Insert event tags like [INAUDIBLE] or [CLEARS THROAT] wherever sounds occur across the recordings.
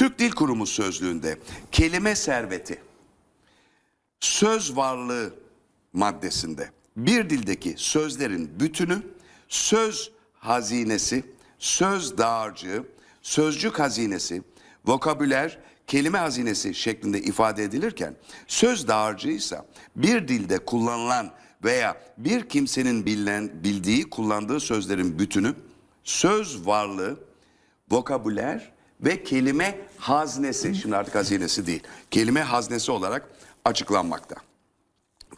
Türk Dil Kurumu sözlüğünde kelime serveti söz varlığı maddesinde bir dildeki sözlerin bütünü, söz hazinesi, söz dağarcığı, sözcük hazinesi, vokabüler, kelime hazinesi şeklinde ifade edilirken söz dağarcığı ise bir dilde kullanılan veya bir kimsenin bilen, bildiği, kullandığı sözlerin bütünü, söz varlığı, vokabüler ve kelime haznesi, şimdi artık hazinesi değil, kelime haznesi olarak açıklanmakta.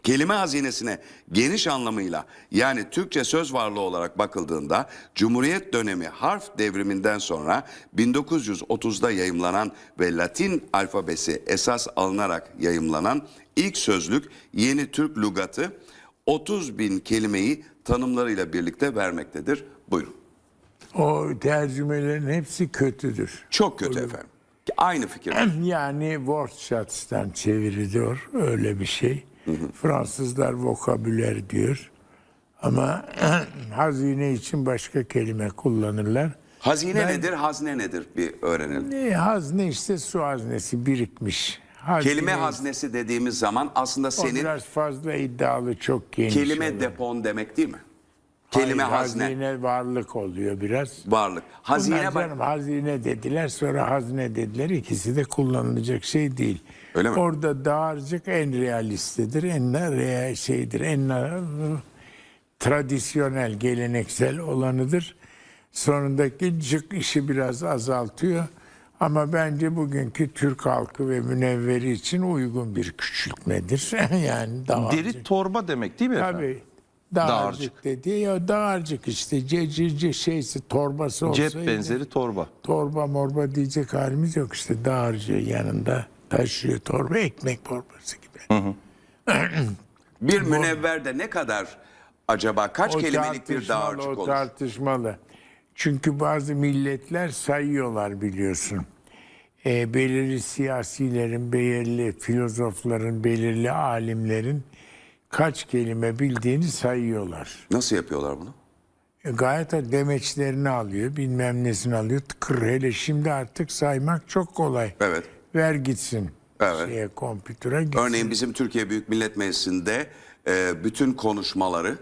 Kelime hazinesine geniş anlamıyla yani Türkçe söz varlığı olarak bakıldığında Cumhuriyet dönemi harf devriminden sonra 1930'da yayımlanan ve Latin alfabesi esas alınarak yayımlanan ilk sözlük Yeni Türk Lugatı 30 bin kelimeyi tanımlarıyla birlikte vermektedir. Buyurun. O tercümelerin hepsi kötüdür. Çok kötü efendim. Aynı fikir. Yani Wortschatz'tan çeviriliyor öyle bir şey. Fransızlar vokabüler diyor. Ama [CLEARS THROAT] hazine için başka kelime kullanırlar. Hazine Ben- nedir, hazne nedir bir öğrenelim. E, hazne işte su haznesi birikmiş. Hazine, Kelime haznesi dediğimiz zaman aslında o senin biraz fazla iddialı çok geniş. kelime olan. depon demek değil mi? Kelime Hayır, hazne, hazine varlık oluyor biraz. varlık. Hazine Bunlar canım hazine dediler sonra hazne dediler ikisi de kullanılacak şey değil. Öyle mi? Orada dağarcık en realistidir, en real şeydir, en tradisyonel, geleneksel olanıdır. Sonundaki cık işi biraz azaltıyor. Ama bence bugünkü Türk halkı ve münevveri için uygun bir küçültmedir. [LAUGHS] yani dağarcık. Deri torba demek değil mi efendim? Tabii. Dağarcık, Dağarcık. dedi. Ya dağarcık işte. Cecirce şeysi torbası olsaydı. Cep benzeri torba. Torba morba diyecek halimiz yok işte. Dağarcığı yanında taşıyor torba. Ekmek torbası gibi. [CLEARS THROAT] Bir münevverde ne kadar acaba kaç O kelimelik bir dağarcık o olur? tartışmalı. Çünkü bazı milletler sayıyorlar biliyorsun. E, belirli siyasilerin, belirli filozofların, belirli alimlerin kaç kelime bildiğini sayıyorlar. Nasıl yapıyorlar bunu? E, gayet de demeçlerini alıyor, bilmem nesini alıyor. Tıkır hele şimdi artık saymak çok kolay. Evet. Ver gitsin. Evet. Şeye, kompütüre gitsin. Örneğin bizim Türkiye Büyük Millet Meclisi'nde e, bütün konuşmaları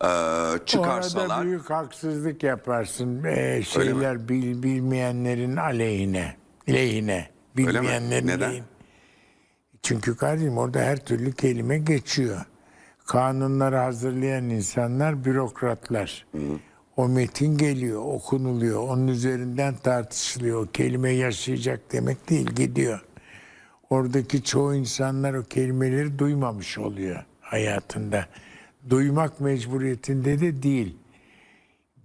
e, Orada çıkarsalar büyük haksızlık yaparsın. E, şeyler bil, bilmeyenlerin aleyhine. Lehine. mi? Bilmeyenlerin Neden? lehine. Çünkü kardeşim orada her türlü kelime geçiyor. Kanunları hazırlayan insanlar bürokratlar. O metin geliyor, okunuluyor, onun üzerinden tartışılıyor. O kelime yaşayacak demek değil, gidiyor. Oradaki çoğu insanlar o kelimeleri duymamış oluyor hayatında. Duymak mecburiyetinde de değil.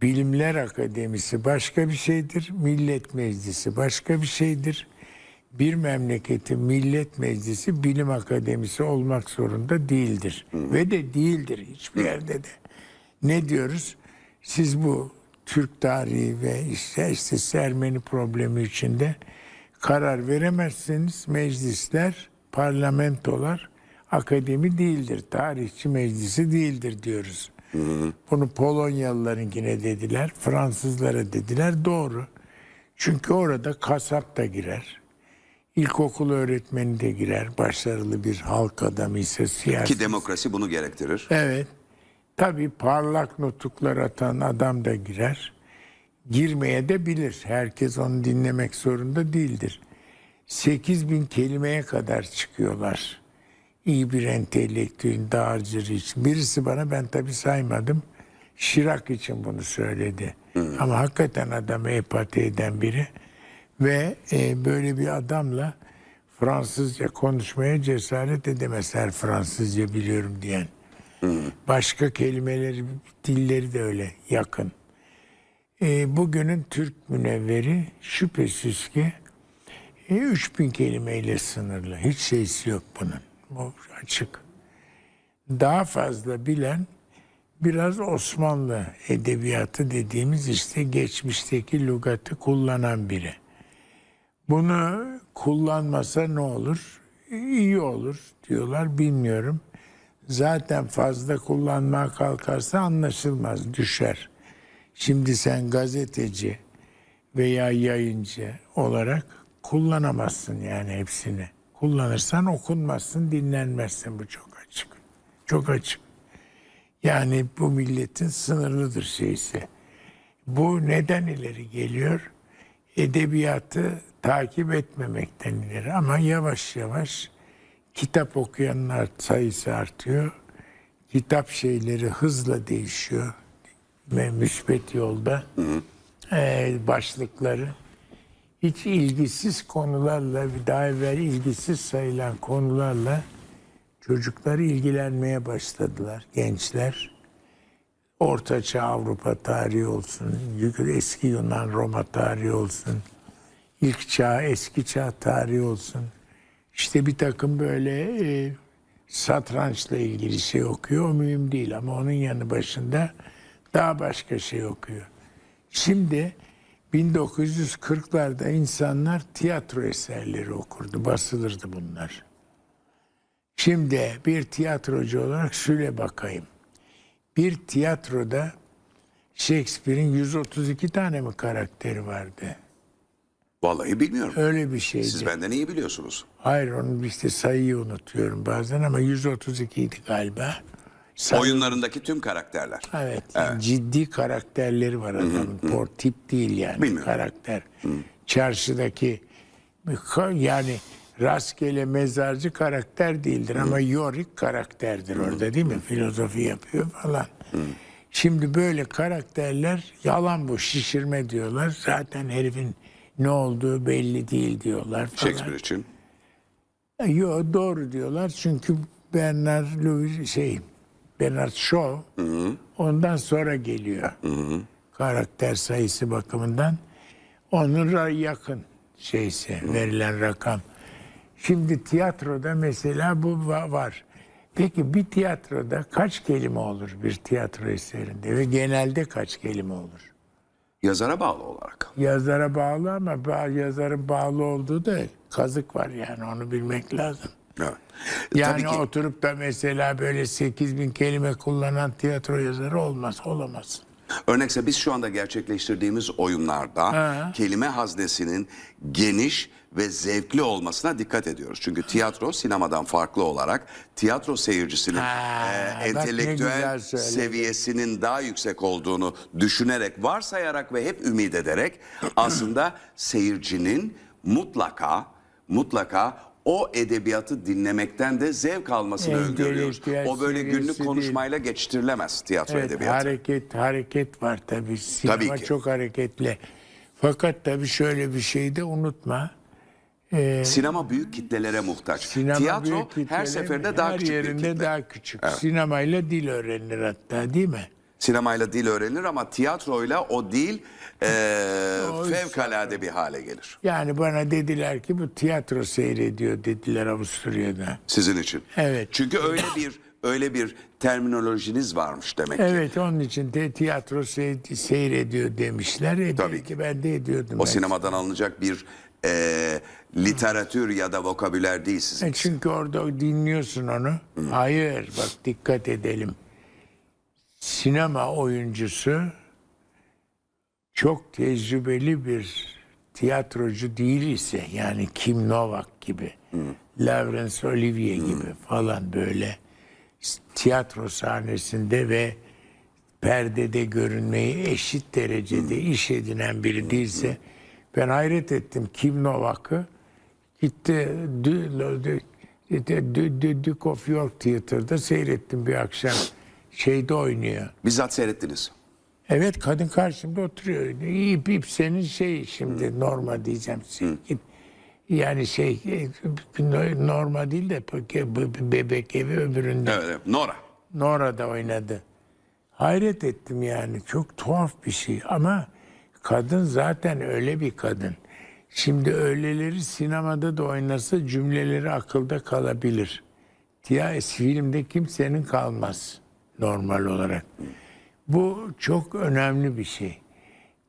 Bilimler Akademisi başka bir şeydir, Millet Meclisi başka bir şeydir. Bir memleketin Millet Meclisi Bilim Akademisi olmak zorunda değildir. Ve de değildir hiçbir yerde de. Ne diyoruz? Siz bu Türk tarihi ve işte, işte Ermeni problemi içinde karar veremezsiniz. Meclisler, parlamentolar akademi değildir. Tarihçi meclisi değildir diyoruz. Bunu Polonyalılarınkine dediler, Fransızlara dediler. Doğru. Çünkü orada kasap da girer. İlkokul öğretmeni de girer. Başarılı bir halk adamı ise siyasi. ki demokrasi bunu gerektirir. Evet. Tabii parlak nutuklar atan adam da girer. Girmeye de bilir. Herkes onu dinlemek zorunda değildir. 8 bin kelimeye kadar çıkıyorlar. İyi bir entelektüel dağarcığı için. Birisi bana ben tabii saymadım. Şirak için bunu söyledi. Ama hakikaten adamı empati eden biri. Ve e, böyle bir adamla Fransızca konuşmaya cesaret edemez her Fransızca biliyorum diyen. Başka kelimeleri, dilleri de öyle yakın. E, bugünün Türk münevveri şüphesiz ki e, 3000 kelimeyle sınırlı. Hiç şeysi yok bunun. Bu açık. Daha fazla bilen biraz Osmanlı edebiyatı dediğimiz işte geçmişteki lügatı kullanan biri. Bunu kullanmasa ne olur? İyi olur diyorlar bilmiyorum. Zaten fazla kullanmaya kalkarsa anlaşılmaz, düşer. Şimdi sen gazeteci veya yayıncı olarak kullanamazsın yani hepsini. Kullanırsan okunmazsın, dinlenmezsin. Bu çok açık. Çok açık. Yani bu milletin sınırlıdır şeysi. Bu neden ileri geliyor? Edebiyatı takip etmemekten ileri. Ama yavaş yavaş kitap okuyanlar sayısı artıyor. Kitap şeyleri hızla değişiyor. Ve müspet yolda. Ee, başlıkları. Hiç ilgisiz konularla, daha evvel ilgisiz sayılan konularla çocuklar ilgilenmeye başladılar, gençler. Ortaçağ Avrupa tarihi olsun, eski Yunan Roma tarihi olsun, ilk çağ, eski çağ tarihi olsun. İşte bir takım böyle e, satrançla ilgili şey okuyor. O mühim değil ama onun yanı başında daha başka şey okuyor. Şimdi 1940'larda insanlar tiyatro eserleri okurdu, basılırdı bunlar. Şimdi bir tiyatrocu olarak şöyle bakayım. Bir tiyatroda Shakespeare'in 132 tane mi karakteri vardı? Vallahi bilmiyorum. Öyle bir şeydi. Siz benden iyi biliyorsunuz. Hayır onun işte sayıyı unutuyorum bazen ama 132 idi galiba. Say- Oyunlarındaki tüm karakterler. Evet, yani ciddi karakterleri var adamın. Por tip değil yani Bilmiyorum. karakter. Çarşıdaki yani rastgele mezarcı karakter değildir ama Yorick karakterdir orada değil mi? Filozofi yapıyor falan. Şimdi böyle karakterler yalan bu şişirme diyorlar. Zaten herifin ne olduğu belli değil diyorlar falan. Shakespeare için. Yok doğru diyorlar çünkü Bernard Louis şey Bernard Shaw ondan sonra geliyor. Karakter sayısı bakımından onun yakın şeyse verilen rakam. Şimdi tiyatroda mesela bu va- var. Peki bir tiyatroda kaç kelime olur bir tiyatro eserinde ve genelde kaç kelime olur? Yazara bağlı olarak. Yazara bağlı ama ba- yazarın bağlı olduğu da kazık var yani onu bilmek lazım. Evet. Yani Tabii ki oturup da mesela böyle 8 bin kelime kullanan tiyatro yazarı olmaz, olamaz. Örnekse biz şu anda gerçekleştirdiğimiz oyunlarda kelime haznesinin geniş ve zevkli olmasına dikkat ediyoruz. Çünkü tiyatro sinemadan farklı olarak tiyatro seyircisinin Ha, e, entelektüel seviyesinin daha yüksek olduğunu düşünerek, varsayarak ve hep ümit ederek aslında seyircinin mutlaka mutlaka o edebiyatı dinlemekten de zevk almasını öngörüyoruz. Entelektüel O böyle seviyesi günlük değil. konuşmayla geçiştirilemez tiyatro Evet, edebiyatı. hareket hareket var tabii. Sinema Tabii ki. çok hareketli. Fakat tabii şöyle bir şey de unutma. Sinema büyük kitlelere muhtaç. Sinema Tiyatro büyük her kitleler seferinde daha her küçük bir yerinde kitle. daha küçük. Sinemayla dil öğrenilir hatta değil mi? Sinemayla dil öğrenilir ama tiyatroyla o dil e, fevkalade bir hale gelir. Yani bana dediler ki bu tiyatro seyrediyor dediler Avusturya'da. Sizin için. Evet. Çünkü öyle bir öyle bir terminolojiniz varmış demek ki. Evet onun için de tiyatro sey- seyrediyor demişler. E, Tabii belki ben de ediyordum. O ben. sinemadan alınacak bir e, literatür ya da vokabüler değil sizin. E, Çünkü orada dinliyorsun onu. Hayır bak dikkat edelim. Sinema oyuncusu çok tecrübeli bir tiyatrocu değil ise yani Kim Novak gibi, Laurence Olivier gibi falan böyle tiyatro sahnesinde ve perdede görünmeyi eşit derecede iş edinen biri değilse ben hayret ettim Kim Novak'ı. Gitti Duke of York Theater'da seyrettim bir akşam şeyde oynuyor. Bizzat seyrettiniz. Evet kadın karşımda oturuyor. İp ip senin şey şimdi norma diyeceğim. Git. Yani şey norma değil de be- be- bebek evi öbüründe. Evet, evet. Nora. Nora'da oynadı. Hayret ettim yani. Çok tuhaf bir şey ama kadın zaten öyle bir kadın. Şimdi öyleleri sinemada da oynasa cümleleri akılda kalabilir. Diya filmde kimsenin kalmaz normal olarak. Bu çok önemli bir şey.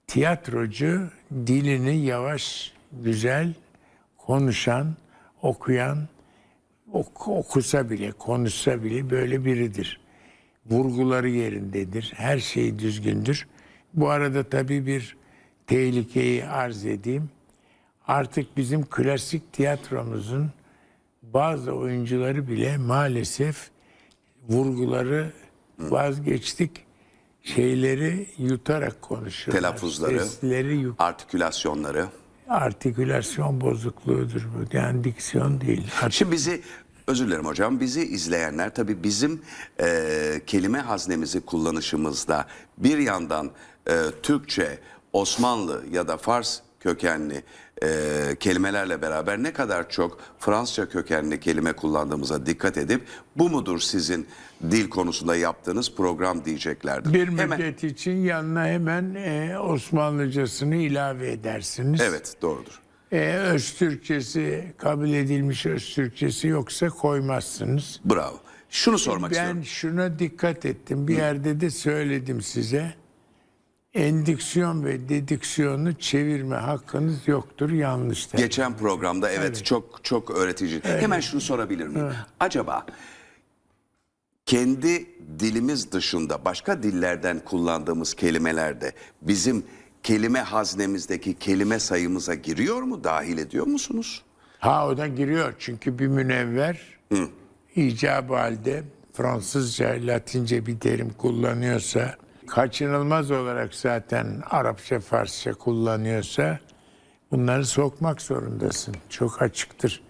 Tiyatrocu dilini yavaş, güzel konuşan, okuyan, ok- okusa bile, konuşsa bile böyle biridir. Vurguları yerindedir. Her şey düzgündür. Bu arada tabii bir tehlikeyi arz edeyim. Artık bizim klasik tiyatromuzun bazı oyuncuları bile maalesef vurguları vazgeçtik. Şeyleri yutarak konuşuyorlar. Telaffuzları. Sesleri yut- Artikülasyonları. artikülasyon bozukluğudur bu. Yani diksiyon değil. Art- Şimdi bizi özür dilerim hocam bizi izleyenler tabii bizim e, kelime haznemizi kullanışımızda bir yandan e, Türkçe, Osmanlı ya da Fars kökenli e, kelimelerle beraber ne kadar çok Fransızca kökenli kelime kullandığımıza dikkat edip bu mudur sizin dil konusunda yaptığınız program diyeceklerdir. Bir Hemen- müddet için yanına hemen e, Osmanlıcasını ilave edersiniz. Evet doğrudur. E, Öztürkçesi kabul edilmiş Öztürkçesi yoksa koymazsınız. Bravo. Şunu sormak ben istiyorum. şuna dikkat ettim. Bir yerde de söyledim size. Endiksiyon ve dediksiyonu çevirme hakkınız yoktur. Yanlıştır. Geçen programda evet, çok çok öğretici. Hemen şunu sorabilir miyim? Acaba kendi dilimiz dışında başka dillerden kullandığımız kelimelerde bizim kelime haznemizdeki kelime sayımıza giriyor mu? Dahil ediyor musunuz? Ha o da giriyor çünkü bir münevver icabı halde Fransızca, Latince bir terim kullanıyorsa kaçınılmaz olarak zaten Arapça, Farsça kullanıyorsa bunları sokmak zorundasın. Çok açıktır.